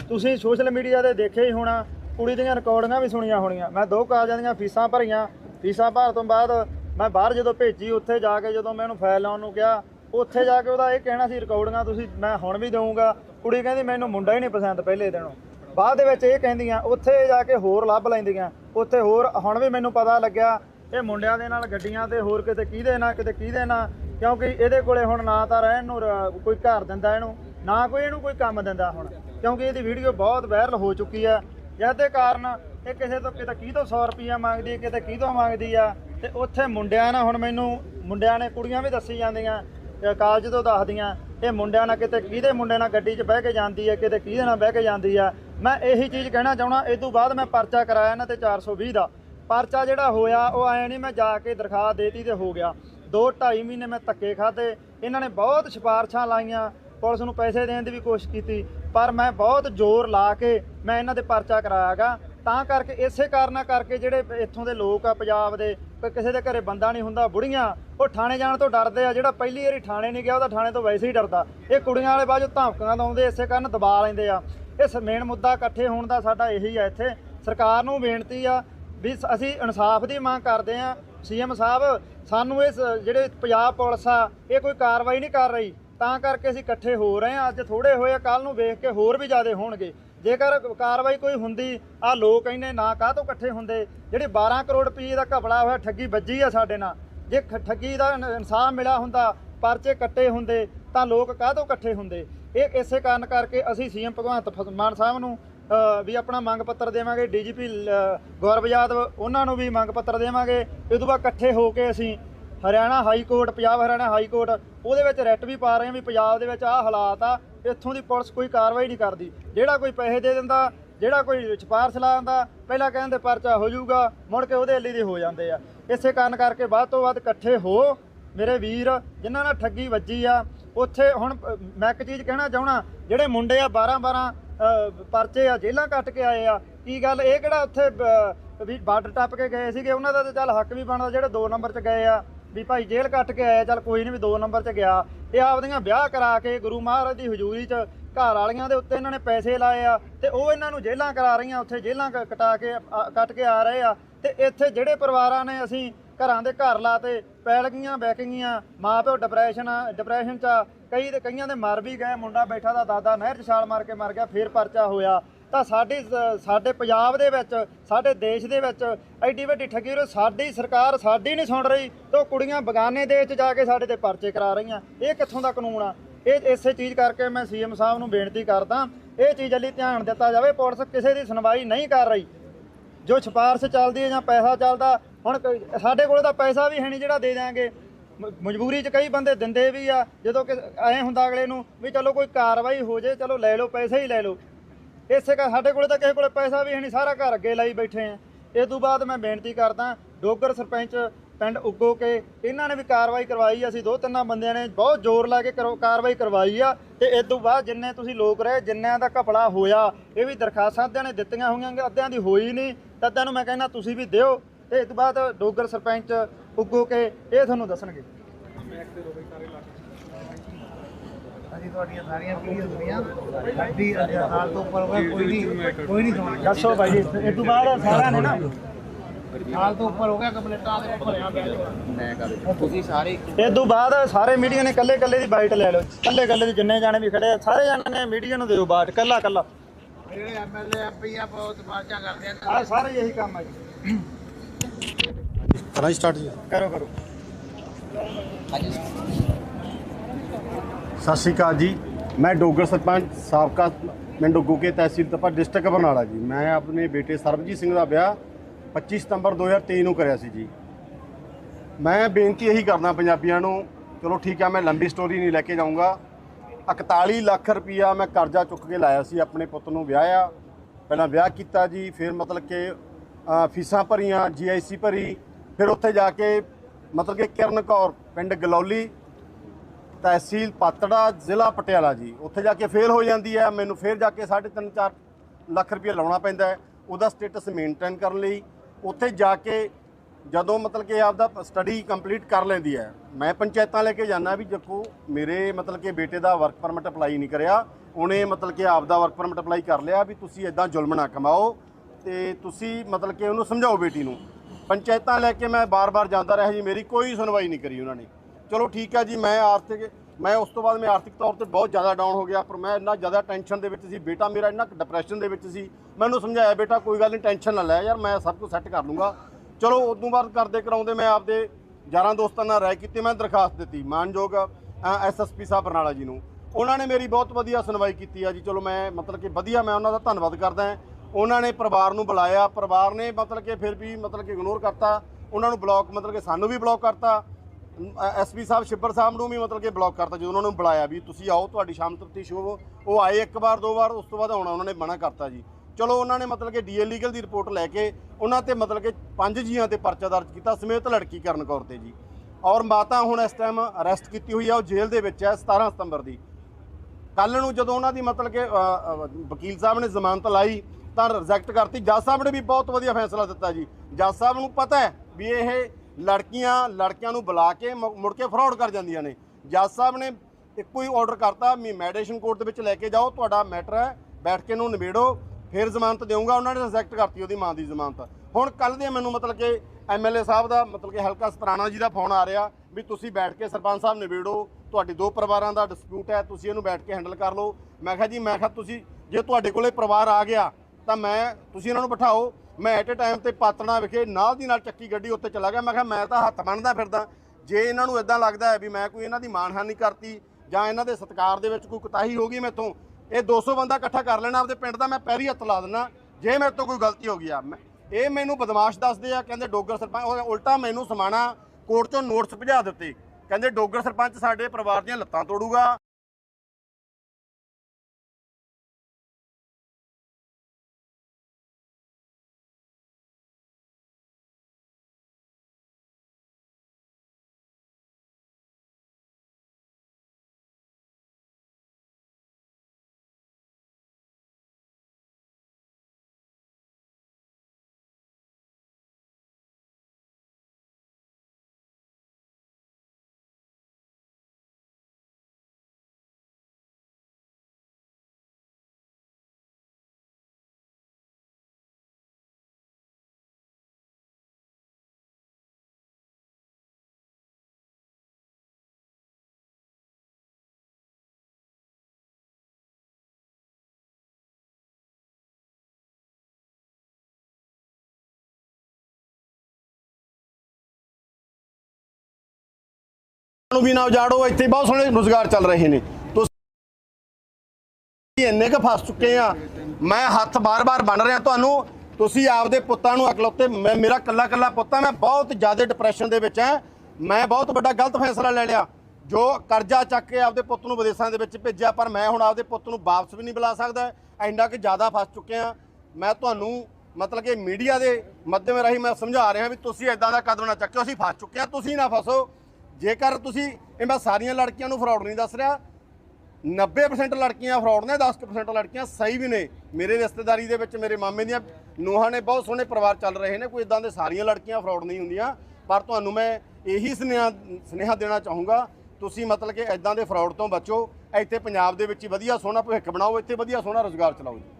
ਤੁਸੀਂ ਸੋਸ਼ਲ ਮੀਡੀਆ ਤੇ ਦੇਖਿਆ ਹੀ ਹੋਣਾ। ਕੁੜੀ ਦੀਆਂ ਰਿਕਾਰਡਿੰਗਾਂ ਵੀ ਸੁਣੀਆਂ ਹੋਣੀਆਂ। ਮੈਂ ਦੋ ਕਾਲਜਾਂ ਦੀਆਂ ਫੀਸਾਂ ਭਰੀਆਂ। ਫੀਸਾਂ ਭਰ ਤੋਂ ਬਾਅਦ ਮੈਂ ਬਾਹਰ ਜਦੋਂ ਭੇਜੀ, ਉੱਥੇ ਜਾ ਕੇ ਜਦੋਂ ਮੈਂ ਉਹਨੂੰ ਫਾਈਲ ਲਾਉਣ ਨੂੰ ਕਿਹਾ, ਉੱਥੇ ਜਾ ਕੇ ਉਹਦਾ ਇਹ ਕਹਿਣਾ ਸੀ ਰਿਕਾਰਡਿੰਗਾਂ ਤੁਸੀਂ, ਮੈਂ ਹੁਣ ਵੀ ਦਊਂਗਾ। ਕੁੜੀ ਕਹਿੰਦੀ, ਮੈਨੂੰ ਮੁੰਡਾ ਹੀ ਨਹੀਂ ਪਸੰਦ ਪਹਿਲੇ ਦਿਨੋਂ। ਬਾਅਦ ਦੇ ਵਿੱਚ ਇਹ ਕਹਿੰਦੀਆਂ, ਉੱਥੇ ਜਾ ਕੇ ਹੋਰ ਲੱਭ ਲੈਂਦੀਆਂ। ਉੱਥੇ ਹੋਰ, ਹੁਣ ਵੀ ਮੈਨੂੰ ਪਤਾ ਲੱਗਿਆ, ਇਹ ਮੁੰਡਿਆਂ ਦੇ ਨਾਲ ਗੱਡੀਆਂ ਤੇ ਹੋਰ ਕਿਤੇ ਕਿਹਦੇ ਨਾਲ ਕਿਤੇ ਕਿਹਦੇ ਨਾਲ ਕਿਉਂਕਿ ਇਹਦੇ ਕੋਲੇ ਹੁਣ ਨਾ ਤਾਂ ਰਹਿਣ ਨੂੰ, ਰ- ਕੋਈ ਘਰ ਦਿੰਦਾ ਇਹਨੂੰ, ਨਾ ਕੋਈ ਇਹਨੂੰ ਕੋਈ ਕੰਮ ਦਿੰਦਾ ਹੁਣ, ਕਿਉਂਕਿ ਇਹਦੀ ਵੀਡੀਓ ਬਹੁਤ ਵਾਇਰਲ ਹੋ ਚੁੱਕੀ ਆ ਜਿਸ ਕਾਰਨ ਇਹ ਕਿਸੇ ਤੋਂ, ਕਿਤੇ ਕੀ ਤੋਂ 100 ਰੁਪਈਆ ਮੰਗਦੀ ਹੈ, ਕਿਤੇ ਕੀ ਤੋਂ ਮੰਗਦੀ ਆ, ਤੇ ਉੱਥੇ ਮੁੰਡਿਆਂ ਨਾਲ ਹੁਣ ਮੈਨੂੰ, ਮੁੰਡਿਆਂ ਨੇ ਕੁੜੀਆਂ ਵੀ ਦੱਸੀ ਜਾਂਦੀਆਂ ਕਾਲਜ ਤੋਂ ਦੱਸਦੀਆਂ, ਇਹ ਮੁੰਡਿਆਂ ਨਾਲ ਕਿਤੇ ਕਿਹਦੇ ਮੁੰਡੇ ਨਾਲ ਗੱਡੀ 'ਚ ਬਹਿ ਕੇ ਜਾਂਦੀ ਹੈ, ਕਿਤੇ ਕਿਹਦੇ ਨਾਲ ਬਹਿ ਕੇ ਜਾਂਦੀ ਆ ਮੈਂ ਇਹੀ ਚੀਜ਼ ਕਹਿਣਾ ਚਾਹਣਾ ਇਸ ਤੋਂ ਬਾਅਦ ਮੈਂ ਪਰਚਾ ਕਰਾਇਆ ਇਹਨਾਂ ਤੇ 420 ਦਾ। ਪਰਚਾ ਜਿਹੜਾ ਹੋਇਆ, ਉਹ ਆਇਆ ਨਹੀਂ ਮੈਂ ਜਾ ਕੇ ਦਰਖਾਸਤ ਦੇਤੀ ਤੇ ਹੋ ਗਿਆ। 2 2.5 ਮਹੀਨੇ ਮੈਂ ਧੱਕੇ ਖਾਦੇ ਇਹਨਾਂ ਨੇ ਬਹੁਤ ਸਿਫਾਰਸ਼ਾਂ ਲਾਈਆਂ, ਪੁਲਿਸ ਨੂੰ ਪੈਸੇ ਦੇਣ ਦੀ ਵੀ ਕੋਸ਼ਿਸ਼ ਕੀਤੀ, ਪਰ ਮੈਂ ਬਹੁਤ ਜ਼ੋਰ ਲਾ ਕੇ ਮੈਂ ਇਹਨਾਂ 'ਤੇ ਪਰਚਾ ਕਰਾਇਆਗਾ। ਤਾਂ ਕਰਕੇ ਇਸੇ ਕਾਰਨਾਂ ਕਰਕੇ ਜਿਹੜੇ ਇੱਥੋਂ ਦੇ ਲੋਕ ਆ ਪੰਜਾਬ ਦੇ ਕਿਸੇ ਦੇ ਘਰੇ ਬੰਦਾ ਨਹੀਂ ਹੁੰਦਾ, ਬੁੜੀਆਂ, ਉਹ ਥਾਣੇ ਜਾਣ ਤੋਂ ਡਰਦੇ ਆ, ਜਿਹੜਾ ਪਹਿਲੀ ਵਾਰੀ ਥਾਣੇ ਨਹੀਂ ਗਿਆ, ਉਹਦਾ ਥਾਣੇ ਤੋਂ ਵੈਸੇ ਹੀ ਡਰਦਾ। ਇਹ ਕੁੜੀਆਂ ਵਾਲੇ ਬਾਅਦ ਧਮਕੀਆਂ ਲਾਉਂਦੇ, ਇਸੇ ਕਾਰਨ ਦਬਾ ਲੈਂਦੇ ਆ। ਇਹ ਮੇਨ ਮੁੱਦਾ ਇਕੱਠੇ ਹੋਣ ਦਾ ਸਾਡਾ ਇਹੀ ਆ ਇੱਥੇ। ਸਰਕਾਰ ਨੂੰ ਬੇਨਤੀ ਆ ਵੀ ਸ- ਅਸੀਂ ਇਨਸਾਫ ਦੀ ਮੰਗ ਕਰਦੇ ਆ। ਸੀਐਮ ਸਾਹਿਬ, ਸਾਨੂੰ ਇਸ ਜਿਹੜੇ ਪੰਜਾਬ ਪੁਲਿਸ ਆ, ਇਹ ਕੋਈ ਕਾਰਵਾਈ ਨਹੀਂ ਕਰ ਰਹੀ। ਤਾਂ ਕਰਕੇ ਅਸੀਂ ਇਕੱਠੇ ਹੋ ਰਹੇ ਆ। ਅੱਜ ਥੋੜੇ ਹੋਏ ਆ ਕੱਲ ਨੂੰ ਵੇਖ ਕੇ ਹੋਰ ਵੀ ਜ਼ਿਆਦਾ ਹੋਣਗੇ। ਜੇਕਰ ਕਾਰਵਾਈ ਕੋਈ ਹੁੰਦੀ, ਆ ਲੋਕ ਇੰਨੇ ਨਾ ਕਾਹ ਤੋਂ ਇਕੱਠੇ ਹੁੰਦੇ? ਜਿਹੜੇ 12 ਕਰੋੜ ਰੁਪਏ ਦਾ ਘਪਲਾ ਹੋਇਆ, ਠੱਗੀ ਵੱਜੀ ਆ ਸਾਡੇ ਨਾਲ। ਜੇ ਖ- ਠੱਗੀ ਦਾ ਇਨਸਾਫ ਮਿਲਿਆ ਹੁੰਦਾ, ਪਰਚੇ ਕੱਟੇ ਹੁੰਦੇ, ਤਾਂ ਲੋਕ ਕਾਹ ਤੋਂ ਇਕੱਠੇ ਹੁੰਦੇ? ਇਹ ਇਸੇ ਕਾਰਨ ਕਰਕੇ ਅਸੀਂ ਸੀਐਮ ਭਗਵੰਤ ਮਾਨ ਸਾਹਿਬ ਨੂੰ ਵੀ ਆਪਣਾ ਮੰਗ ਪੱਤਰ ਦੇਵਾਂਗੇ, ਡੀਜੀਪੀ ਗੌਰਵ ਯਾਦਵ ਉਹਨਾਂ ਨੂੰ ਵੀ ਮੰਗ ਪੱਤਰ ਦੇਵਾਂਗੇ। ਇਹ ਤੋਂ ਬਾਅਦ ਇਕੱਠੇ ਹੋ ਕੇ ਅਸੀਂ Haryana high court, Punjab Haryana high court, ਉਹਦੇ ਵਿੱਚ ਰੈਟ ਵੀ ਪਾ ਰਹੇ ਹਾਂ ਵੀ ਪੰਜਾਬ ਦੇ ਵਿੱਚ ਆਹ ਹਾਲਾਤ ਆ, ਇੱਥੋਂ ਦੀ ਪੁਲਿਸ ਕੋਈ ਕਾਰਵਾਈ ਨਹੀਂ ਕਰਦੀ। ਜਿਹੜਾ ਕੋਈ ਪੈਸੇ ਦੇ ਦਿੰਦਾ, ਜਿਹੜਾ ਕੋਈ ਸਿਫਾਰਸ਼ ਲਾ ਦਿੰਦਾ, ਪਹਿਲਾਂ ਕਹਿੰਦੇ ਪਰਚਾ ਹੋ ਜਾਊਗਾ, ਮੁੜ ਕੇ ਉਹਦੇ ਅੱਲੀ ਦੇ ਹੋ ਜਾਂਦੇ ਆ। ਇਸੇ ਕਾਰਨ ਕਰਕੇ ਵੱਧ ਤੋਂ ਵੱਧ ਇਕੱਠੇ ਹੋ, ਮੇਰੇ ਵੀਰ, ਜਿਨ੍ਹਾਂ ਨਾਲ ਠੱਗੀ ਵੱਜੀ ਆ ਉੱਥੇ ਹੁਣ ਮੈਂ ਇੱਕ ਚੀਜ਼ ਕਹਿਣਾ ਚਾਹਣਾ ਜਿਹੜੇ ਮੁੰਡੇ ਆ 12 12 ਪਰਚੇ ਆ ਜੇਲਾਂ ਕੱਟ ਕੇ ਆਏ ਆ, ਕੀ ਗੱਲ ਇਹ ਕਿਹੜਾ ਉੱਥੇ ਬ- ਵੀ ਬਾਰਡਰ ਟੱਪ ਕੇ ਗਏ ਸੀਗੇ? ਉਹਨਾਂ ਦਾ ਤਾਂ ਚੱਲ ਹੱਕ ਵੀ ਬਣਦਾ, ਜਿਹੜੇ 2 ਨੰਬਰ 'ਚ ਗਏ ਆ, ਵੀ ਭਾਈ ਜੇਲ੍ਹ ਕੱਟ ਕੇ ਆਇਆ ਚੱਲ ਕੋਈ ਨਹੀਂ ਵੀ 2 ਨੰਬਰ 'ਚ ਗਿਆ। ਇਹ ਆਪਦੀਆਂ ਵਿਆਹ ਕਰਾ ਕੇ ਗੁਰੂ ਮਹਾਰਾਜ ਦੀ ਹਜ਼ੂਰੀ 'ਚ ਘਰ ਵਾਲੀਆਂ ਦੇ ਉੱਤੇ ਇਹਨਾਂ ਨੇ ਪੈਸੇ ਲਾਏ ਆ, ਤੇ ਉਹ ਇਹਨਾਂ ਨੂੰ ਜੇਲ੍ਹਾਂ ਕਰਾ ਰਹੀਆਂ, ਉੱਥੇ ਜੇਲ੍ਹਾਂ ਕਟਾ ਕੇ ਕੱਟ ਕੇ ਆ ਰਹੇ ਆ। ਤੇ ਇੱਥੇ ਜਿਹੜੇ ਪਰਿਵਾਰਾਂ ਨੇ ਅਸੀਂ ਘਰਾਂ ਦੇ ਘਰ ਲਾਤੇ ਪੈਲ ਗਈਆਂ ਪੈਲਗੀਆਂ ਗਈਆਂ। ਮਾਂ ਪਿਓ ਡਿਪਰੈਸ਼ਨ ਡਿਪਰੈਸ਼ਨ ਚ ਆ। ਕਈ ਤੇ ਕਈਆਂ ਦੇ ਮਰ ਵੀ ਗਏ, ਮੁੰਡਾ ਬੈਠਾ ਦਾ ਦਾਦਾ ਨਹਿਰ 'ਚ ਛਾਲ ਮਾਰ ਕੇ ਮਰ ਗਿਆ, ਫੇਰ ਪਰਚਾ ਹੋਇਆ। ਤਾਂ ਸਾਡੀ ਸ- ਸਾਡੇ ਪੰਜਾਬ ਦੇ ਵਿੱਚ, ਸਾਡੇ ਦੇਸ਼ ਦੇ ਵਿੱਚ ਐਡੀ ਵੱਡੀ ਠੱਗੀ ਰੋ ਸਾਡੀ ਸਰਕਾਰ ਸਾਡੀ ਨਹੀਂ ਸੁਣ ਰਹੀ। ਤੇ ਉਹ ਕੁੜੀਆਂ ਬਗਾਨੇ ਦੇਸ਼ 'ਚ ਜਾ ਕੇ ਸਾਡੇ ਤੇ ਪਰਚੇ ਕਰਾ ਰਹੀਆਂ। ਇਹ ਕਿੱਥੋਂ ਦਾ ਕਾਨੂੰਨ ਆ? ਇਹ, ਇਸੇ ਚੀਜ਼ ਕਰਕੇ ਮੈਂ ਸੀਐਮ ਸਾਹਿਬ ਨੂੰ ਬੇਨਤੀ ਕਰਦਾ, ਇਹ ਚੀਜ਼ ਲਈ ਧਿਆਨ ਦਿੱਤਾ ਜਾਵੇ। ਪੁਲਿਸ ਕਿਸੇ ਦੀ ਸੁਣਵਾਈ ਨਹੀਂ ਕਰ ਰਹੀ। ਜੋ ਸਿਫਾਰਸ਼ ਚੱਲਦੀ ਹੈ ਜਾਂ ਪੈਸਾ ਚੱਲਦਾ ਹੁਣ ਕ- ਸਾਡੇ ਕੋਲ ਤਾਂ ਪੈਸਾ ਵੀ ਹੈ ਨਹੀਂ ਜਿਹੜਾ ਦੇ ਦਿਆਂਗੇ। ਮ- ਮਜਬੂਰੀ 'ਚ ਕਈ ਬੰਦੇ ਦਿੰਦੇ ਵੀ ਆ, ਜਦੋਂ ਕਿ ਐ ਹੁੰਦਾ ਅਗਲੇ ਨੂੰ ਵੀ ਚਲੋ ਕੋਈ ਕਾਰਵਾਈ ਹੋ ਜੇ, ਚਲੋ ਲੈ ਲਓ, ਪੈਸੇ ਹੀ ਲੈ ਲਓ। ਇਸੇ ਕਰ ਸਾਡੇ ਕੋਲੇ ਤਾਂ ਕਿਸੇ ਕੋਲੇ ਪੈਸਾ ਵੀ ਹੈ ਨਹੀਂ, ਸਾਰਾ ਘਰ ਅੱਗੇ ਲਾਈ ਬੈਠੇ ਆ। ਇਹ ਤੋਂ ਬਾਅਦ ਮੈਂ ਬੇਨਤੀ ਕਰਦਾ, ਡੋਗਰ ਸਰਪੰਚ ਪਿੰਡ ਉੱਗੋ ਕੇ ਇਹਨਾਂ ਨੇ ਵੀ ਕਾਰਵਾਈ ਕਰਵਾਈ ਆ। ਅਸੀਂ ਦੋ ਤਿੰਨਾਂ ਬੰਦਿਆਂ ਨੇ ਬਹੁਤ ਜ਼ੋਰ ਲਾ ਕੇ ਕਰੋ- ਕਾਰਵਾਈ ਕਰਵਾਈ ਆ। ਤੇ ਇਹ ਤੋਂ ਬਾਅਦ ਜਿੰਨੇ ਤੁਸੀਂ ਲੋਕ ਰਹੇ, ਜਿੰਨਿਆਂ ਦਾ ਘਪਲਾ ਹੋਇਆ, ਇਹ ਵੀ ਦਰਖਾਸਤਾਂ ਅੱਧਿਆਂ ਨੇ ਦਿੱਤੀਆਂ ਹੋਈਆਂ ਕਿ ਅੱਧਿਆਂ ਦੀ ਹੋਈ ਨਹੀਂ। ਤਾਂ ਅੱਧਿਆਂ ਨੂੰ ਮੈਂ ਕਹਿੰਦਾ, ਤੁਸੀਂ ਵੀ ਦਿਓ। ਤੇ ਇਸ ਤੋਂ ਬਾਅਦ ਡੋਗਰ ਸਰਪੰਚ ਉੱਗੋ ਕੇ ਇਹ ਤੁਹਾਨੂੰ ਦੱਸਣਗੇ। ਅਸੀਂ ਤੁਹਾਡੀਆਂ ਸਾਰੀਆਂ ਵੀਡੀਓ ਸੁਣੀਆਂ ਸਾਡੀ ਸਾਲ ਤੋਂ ਉੱਪਰ ਕੋਈ ਨਹੀਂ ਕੋਈ ਨਹੀਂ ਸੁਣਦਾ। ਦੱਸੋ ਭਾਈ ਜੀ ਇਸ ਤੋਂ ਬਾਅਦ ਸਾਰਿਆਂ ਨੇ ਨਾ ਸਾਲ ਤੋਂ ਉੱਪਰ ਹੋ ਗਿਆ ਕੰਪਲੀਟਾਂ ਦੇ ਭਰਿਆ। ਮੈਂ ਕਰ ਤੁਸੀਂ ਸਾਰੇ ਇਸ ਤੋਂ ਬਾਅਦ ਸਾਰੇ ਮੀਡੀਆ ਨੇ ਕੱਲੇ ਕੱਲੇ ਦੀ ਬਾਈਟ ਲੈ ਲਓ। ਕੱਲੇ ਕੱਲੇ ਦੇ ਜਿੰਨੇ ਜਾਣੇ ਵੀ ਖੜੇ ਆ ਸਾਰੇ ਜਾਣੇ ਨੇ ਮੀਡੀਆ ਨੂੰ ਦਿਓ ਬਾਈਟ ਕੱਲਾ ਕੱਲਾ ਜਿਹੜੇ ਐਮਐਲਏ ਐਮਪੀ ਆ ਬਹੁਤ ਬਾਚਾ ਕਰਦੇ ਆ। ਆ ਸਾਰੇ ਇਹੀ ਕੰਮ ਆ ਜੀ। ਕਰਾਂ ਸਟਾਰਟ ਜੀ। ਕਰੋ ਕਰੋ। ਸਤਿ ਸ਼੍ਰੀ ਅਕਾਲ ਜੀ। ਮੈਂ ਡੋਗਰ ਸਰਪੰਚ ਸਾਬਕਾ ਪਿੰਡ ਡੋਗੋ ਕੇ ਤਹਿਸੀਲ ਤਪਾ ਡਿਸਟ੍ਰਿਕਟ ਬਰਨਾਲਾ ਜੀ। ਮੈਂ ਆਪਣੇ ਬੇਟੇ ਸਰਬਜੀਤ ਸਿੰਘ ਦਾ ਵਿਆਹ 25 ਸਤੰਬਰ 2023 ਨੂੰ ਕਰਿਆ ਸੀ ਜੀ। ਮੈਂ ਬੇਨਤੀ ਇਹੀ ਕਰਦਾ ਪੰਜਾਬੀਆਂ ਨੂੰ ਚਲੋ ਠੀਕ ਆ ਮੈਂ ਲੰਬੀ ਸਟੋਰੀ ਨਹੀਂ ਲੈ ਕੇ ਜਾਊਂਗਾ। 41 ਲੱਖ ਰੁਪਈਆ ਮੈਂ ਕਰਜ਼ਾ ਚੁੱਕ ਕੇ ਲਾਇਆ ਸੀ ਆਪਣੇ ਪੁੱਤ ਨੂੰ ਵਿਆਹਿਆ। ਪਹਿਲਾਂ ਵਿਆਹ ਕੀਤਾ ਜੀ ਫਿਰ ਮਤਲਬ ਕਿ ਫੀਸਾਂ ਭਰੀਆਂ ਜੀਆਈਸੀ ਭਰੀ ਫਿਰ ਉੱਥੇ ਜਾ ਕੇ ਮਤਲਬ ਕਿ ਕਿਰਨ ਕੌਰ, ਪਿੰਡ ਗਲੌਲੀ, ਤਹਿਸੀਲ ਪਾਤੜਾ, ਜ਼ਿਲ੍ਹਾ ਪਟਿਆਲਾ ਜੀ। ਉੱਥੇ ਜਾ ਕੇ ਫੇਲ ਹੋ ਜਾਂਦੀ ਹੈ, ਮੈਨੂੰ ਫੇਰ ਜਾ ਕੇ 3.5 4 ਲੱਖ ਰੁਪਏ ਲਾਉਣਾ ਪੈਂਦਾ ਹੈ। ਉਹਦਾ ਸਟੇਟਸ ਮੇਨਟੇਨ ਕਰਨ ਲਈ ਉੱਥੇ ਜਾ ਕੇ ਜਦੋਂ ਮਤਲਬ ਕਿ ਆਪਦਾ ਸਟੱਡੀ ਕੰਪਲੀਟ ਕਰ ਲੈਂਦੀ ਹੈ, ਮੈਂ ਪੰਚਾਇਤਾਂ ਲੈ ਕੇ ਜਾਂਦਾ ਵੀ ਦੇਖੋ, ਮੇਰੇ ਮਤਲਬ ਕਿ ਬੇਟੇ ਦਾ ਵਰਕ ਪਰਮਿਟ ਅਪਲਾਈ ਨਹੀਂ ਕਰਿਆ। ਉਹਨੇ ਮਤਲਬ ਕਿ ਆਪਦਾ ਵਰਕ ਪਰਮਿਟ ਅਪਲਾਈ ਕਰ ਲਿਆ ਵੀ ਤੁਸੀਂ ਇਦਾਂ ਜ਼ੁਲਮ ਨਾ ਕਮਾਓ ਤੇ ਤੁਸੀਂ ਮਤਲਬ ਕਿ ਉਹਨੂੰ ਸਮਝਾਓ ਬੇਟੀ ਨੂੰ। ਪੰਚਾਇਤਾਂ ਲੈ ਕੇ ਮੈਂ ਬਾਰ-ਬਾਰ ਜਾਂਦਾ ਰਿਹਾ ਜੀ, ਮੇਰੀ ਕੋਈ ਸੁਣਵਾਈ ਨਹੀਂ ਕਰੀ ਉਹਨਾਂ ਨੇ। ਚਲੋ ਠੀਕ ਹੈ ਜੀ, ਮੈਂ ਆਰਥਿਕ, ਮੈਂ ਉਸ ਤੋਂ ਬਾਅਦ ਮੈਂ ਆਰਥਿਕ ਤੌਰ ਤੇ ਬਹੁਤ ਜ਼ਿਆਦਾ ਡਾਊਨ ਹੋ ਗਿਆ, ਪਰ ਮੈਂ ਇੰਨਾ ਜ਼ਿਆਦਾ ਟੈਨਸ਼ਨ ਦੇ ਵਿੱਚ ਸੀ, ਬੇਟਾ ਮੇਰਾ ਇੰਨਾ ਡਿਪਰੈਸ਼ਨ ਦੇ ਵਿੱਚ ਸੀ। ਮੈਂ ਉਹਨੂੰ ਸਮਝਾਇਆ, ਬੇਟਾ ਕੋਈ ਗੱਲ ਨਹੀਂ ਟੈਨਸ਼ਨ ਨਾ ਲੈ ਯਾਰ, ਮੈਂ ਸਭ ਕੁਝ ਸੈੱਟ ਕਰ ਲੂੰਗਾ। ਚਲੋ ਉਦੋਂ ਬਾਅਦ ਕਰਦੇ ਕਰਾਉਂਦੇ, ਮੈਂ ਆਪਦੇ ਯਾਰਾਂ ਦੋਸਤਾਂ ਨਾਲ ਰਾਏ ਕੀਤੀ, ਮੈਂ ਦਰਖਾਸਤ ਦਿੱਤੀ, ਮਾਨਯੋਗ ਐਸਐਸਪੀ ਸਾਹਿਬ ਬਰਨਾਲਾ ਜੀ ਨੂੰ। ਉਹਨਾਂ ਨੇ ਮੇਰੀ ਬਹੁਤ ਵਧੀਆ ਸੁਣਵਾਈ ਕੀਤੀ ਆ ਜੀ। ਚਲੋ ਮੈਂ, ਮਤਲਬ ਕਿ ਵਧੀਆ, ਮੈਂ ਉਹਨਾਂ ਦਾ ਧੰਨਵਾਦ ਕਰਦਾ ਹਾਂ। ਉਹਨਾਂ ਨੇ ਪਰਿਵਾਰ ਨੂੰ ਬੁਲਾਇਆ। ਪਰਿਵਾਰ ਨੇ ਮਤਲਬ ਕਿ ਫਿਰ ਵੀ ਮਤਲਬ ਕਿ ਇਗਨੋਰ ਕਰਤਾ। ਉਹਨਾਂ ਨੂੰ ਬਲੌਕ ਮਤਲਬ ਕਿ ਸਾਨੂੰ ਵੀ ਬਲੌਕ ਕਰਤਾ। ਐਸਪੀ ਸਾਹਿਬ ਸ਼ਿੱਬਰ ਸਾਹਿਬ ਨੂੰ ਵੀ ਮਤਲਬ ਕਿ ਬਲੌਕ ਕਰਤਾ ਜਦੋਂ ਉਹਨਾਂ ਨੂੰ ਬੁਲਾਇਆ ਵੀ ਤੁਸੀਂ ਆਓ, ਤੁਹਾਡੀ ਸ਼ਾਮ ਤਫਤੀਸ਼ ਹੋਵੋ ਉਹ ਆਏ ਇੱਕ ਵਾਰ, ਦੋ ਵਾਰ, ਉਸ ਤੋਂ ਬਾਅਦ ਆਉਣਾ ਉਹਨਾਂ ਨੇ ਮਨਾ ਕਰਤਾ ਜੀ। ਚਲੋ ਉਹਨਾਂ ਨੇ ਮਤਲਬ ਕਿ ਡੀਏ ਲੀਗਲ ਦੀ ਰਿਪੋਰਟ ਲੈ ਕੇ ਉਹਨਾਂ ਤੇ ਮਤਲਬ ਕਿ ਪੰਜ ਜੀਆਂ ਤੇ ਪਰਚਾ ਦਰਜ ਕੀਤਾ ਸਮੇਤ ਲੜਕੀ ਕਰਨ ਕੌਰ ਤੇ ਜੀ। ਔਰ ਮਾਤਾ ਹੁਣ ਇਸ ਟਾਈਮ ਅਰੈਸਟ ਕੀਤੀ ਹੋਈ ਆ, ਉਹ ਜੇਲ੍ਹ ਦੇ ਵਿੱਚ ਹੈ 17 ਸਤੰਬਰ ਦੀ। ਕੱਲ ਨੂੰ ਜਦੋਂ ਉਹਨਾਂ ਦੀ ਮਤਲਬ ਕਿ ਵਕੀਲ ਸਾਹਿਬ ਨੇ ਜ਼ਮਾਨਤ ਲਾਈ ਤਾਂ ਰਿਜੈਕਟ ਕਰਤੀ। ਜੱਜ ਸਾਹਿਬ ਨੇ ਵੀ ਬਹੁਤ ਵਧੀਆ ਫੈਸਲਾ ਦਿੱਤਾ ਜੀ। ਜੱਜ ਸਾਹਿਬ ਨੂੰ ਪਤਾ ਹੈ ਵੀ ਇਹ ਲੜਕੀਆਂ, ਲੜਕਿਆਂ ਨੂੰ ਬੁਲਾ ਕੇ ਮੁੜ ਕੇ ਫਰਾਡ ਕਰ ਜਾਂਦੀਆਂ ਨੇ। ਜੱਜ ਸਾਹਿਬ ਨੇ ਇੱਕੋ ਹੀ ਆਰਡਰ ਕਰਤਾ ਵੀ ਮੈਡੀਏਸ਼ਨ ਕੋਰਟ ਦੇ ਵਿੱਚ ਲੈ ਕੇ ਜਾਓ, ਤੁਹਾਡਾ ਮੈਟਰ ਹੈ, ਬੈਠ ਕੇ ਇਹਨੂੰ ਨਿਬੇੜੋ, ਫਿਰ ਜ਼ਮਾਨਤ ਦੇਊਂਗਾ। ਉਹਨਾਂ ਨੇ ਰਿਜੈਕਟ ਕਰਤੀ ਉਹਦੀ ਮਾਂ ਦੀ ਜ਼ਮਾਨਤ। ਹੁਣ ਕੱਲ ਦੇ ਮੈਨੂੰ ਮਤਲਬ ਕਿ ਐਮਐਲਏ ਸਾਹਿਬ ਦਾ ਮਤਲਬ ਕਿ ਹਲਕਾ ਸਤਰਾਣਾ ਜੀ ਦਾ ਫੋਨ ਆ ਰਿਹਾ ਵੀ ਤੁਸੀਂ ਬੈਠ ਕੇ ਸਰਪੰਚ ਸਾਹਿਬ ਨਿਬੇੜੋ, ਤੁਹਾਡੇ ਦੋ ਪਰਿਵਾਰਾਂ ਦਾ ਡਿਸਪਿਊਟ ਹੈ, ਤੁਸੀਂ ਇਹਨੂੰ ਬੈਠ ਕੇ ਹੈਂਡਲ ਕਰ ਲਓ। ਮੈਂ ਕਿਹਾ ਜੀ, ਮੈਂ ਕਿਹਾ ਤੁਸੀਂ, ਜੇ ਤੁਹਾਡੇ ਕੋਲੇ ਪਰਿਵਾਰ ਆ ਗਿਆ ਤਾਂ ਮੈਂ, ਤੁਸੀਂ ਇਹਨਾਂ ਨੂੰ ਬਿਠਾਓ। ਮੈਂ ਐਟ ਅ ਟਾਈਮ ਤੇ ਪਾਤਣਾ ਵਿਖੇ ਨਾਲ ਦੀ ਨਾਲ ਚੱਕੀ ਗੱਡੀ ਉੱਤੇ ਚਲਾ ਗਿਆ। ਮੈਂ ਕਿਹਾ, ਮੈਂ ਤਾਂ ਹੱਥ ਬੰਨਦਾ ਫਿਰਦਾ। ਜੇ ਇਹਨਾਂ ਨੂੰ ਇਦਾਂ ਲੱਗਦਾ ਹੈ ਵੀ ਮੈਂ ਕੋਈ ਇਹਨਾਂ ਦੀ ਮਾਨਹਾਨੀ ਕਰਤੀ ਜਾਂ ਇਹਨਾਂ ਦੇ ਸਤਿਕਾਰ ਦੇ ਵਿੱਚ ਕੋਈ ਕੁਤਾਹੀ ਹੋ ਗਈ ਮੈਥੋਂ, ਇਹ 200 ਬੰਦਾ ਇਕੱਠਾ ਕਰ ਲੈਣਾ ਆਪਦੇ ਪਿੰਡ ਦਾ, ਮੈਂ ਪੈਰੀ ਹੱਥ ਲਾ ਦਿੰਦਾ। ਜੇ ਮੇਰੇ ਤੋਂ ਕੋਈ ਗਲਤੀ ਹੋ ਗਈ ਆ, ਮੈਂ- ਇਹ ਮੈਨੂੰ ਬਦਮਾਸ਼ ਦੱਸਦੇ ਆ, ਕਹਿੰਦੇ ਡੋਗਰ ਸਰਪੰਚ ਉਲਟਾ ਮੈਨੂੰ ਸਮਾਣਾ ਕੋਰਟ ਚੋਂ ਨੋਟਿਸ ਭਜਾ ਦਿੱਤੇ। ਕਹਿੰਦੇ ਡੋਗਰ ਸਰਪੰਚ ਸਾਡੇ ਪਰਿਵਾਰ ਦੀਆਂ ਲੱਤਾਂ ਤੋੜੂਗਾ। ਨੂੰ ਵੀ ਨਾ ਉਜਾੜੋ, ਇੱਥੇ ਬਹੁਤ ਸੋਹਣੇ ਰੋਜ਼ਗਾਰ ਚੱਲ ਰਹੇ ਨੇ। ਤੁਸੀਂ ਇੰਨੇ ਕੁ ਫਸ ਚੁੱਕੇ ਆ। ਮੈਂ ਹੱਥ ਬਾਰ-ਬਾਰ ਬਣ ਰਿਹਾ ਤੁਹਾਨੂੰ। ਤੁਸੀਂ ਆਪਦੇ ਪੁੱਤਾਂ ਨੂੰ ਅਕਲੌਤੇ ਮੈਂ, ਮੇਰਾ ਕੱਲਾ ਕੱਲਾ ਪੁੱਤ ਆ, ਮੈਂ ਬਹੁਤ ਜ਼ਿਆਦਾ ਡਿਪਰੈਸ਼ਨ ਦੇ ਵਿੱਚ ਆ। ਮੈਂ ਬਹੁਤ ਵੱਡਾ ਗਲਤ ਫੈਸਲਾ ਲੈ ਲਿਆ। ਜੋ ਕਰਜ਼ਾ ਚੱਕ ਕੇ ਆਪਦੇ ਪੁੱਤ ਨੂੰ ਵਿਦੇਸ਼ਾਂ ਦੇ ਵਿੱਚ ਭੇਜਿਆ, ਪਰ ਮੈਂ ਹੁਣ ਆਪਦੇ ਪੁੱਤ ਨੂੰ ਵਾਪਸ ਵੀ ਨਹੀਂ ਬੁਲਾ ਸਕਦਾ। ਐਂਡਾ ਕਿ ਜ਼ਿਆਦਾ ਫਸ ਚੁੱਕੇ ਆ। ਮੈਂ ਤੁਹਾਨੂੰ ਮਤਲਬ ਕਿ ਮੀਡੀਆ ਦੇ ਮਾਧਿਅਮ ਰਾਹੀਂ ਮੈਂ ਸਮਝਾ ਰਿਹਾ ਵੀ ਤੁਸੀਂ ਐਦਾਂ ਦਾ ਕਦਮ ਨਾ ਚੱਕਿਓ। ਅਸੀਂ ਫਸ ਚੁੱਕੇ ਆ, ਤੁਸੀਂ ਨਾ ਫਸੋ। ਜੇਕਰ ਤੁਸੀਂ, ਇਹ ਮੈਂ ਸਾਰੀਆਂ ਲੜਕੀਆਂ ਨੂੰ ਫਰਾਡ ਨਹੀਂ ਦੱਸ ਰਿਹਾ 90% ਲੜਕੀਆਂ ਫਰਾਡ ਨੇ 10% ਲੜਕੀਆਂ ਸਹੀ ਵੀ ਨੇ। ਮੇਰੇ ਰਿਸ਼ਤੇਦਾਰੀ ਦੇ ਵਿੱਚ, ਮੇਰੇ ਮਾਮੇ ਦੀਆਂ ਨੂੰਹਾਂ ਨੇ ਬਹੁਤ ਸੋਹਣੇ ਪਰਿਵਾਰ ਚੱਲ ਰਹੇ ਨੇ, ਕੋਈ ਇਦਾਂ ਦੇ ਸਾਰੀਆਂ ਲੜਕੀਆਂ ਫਰਾਡ ਨਹੀਂ ਹੁੰਦੀਆਂ। ਪਰ ਤੁਹਾਨੂੰ ਮੈਂ ਇਹੀ ਸੁਨੇਹਾ ਸੁਨੇਹਾ ਦੇਣਾ ਚਾਹੂੰਗਾ, ਤੁਸੀਂ ਮਤਲਬ ਕਿ ਇਦਾਂ ਦੇ ਫਰਾਡ ਤੋਂ ਬਚੋ। ਇੱਥੇ ਪੰਜਾਬ ਦੇ ਵਿੱਚ ਹੀ ਵਧੀਆ ਸੋਹਣਾ ਭਵਿੱਖ ਬਣਾਓ, ਇੱਥੇ ਵਧੀਆ ਸੋਹਣਾ ਰੋਜ਼ਗਾਰ ਚਲਾਓ ਜੀ।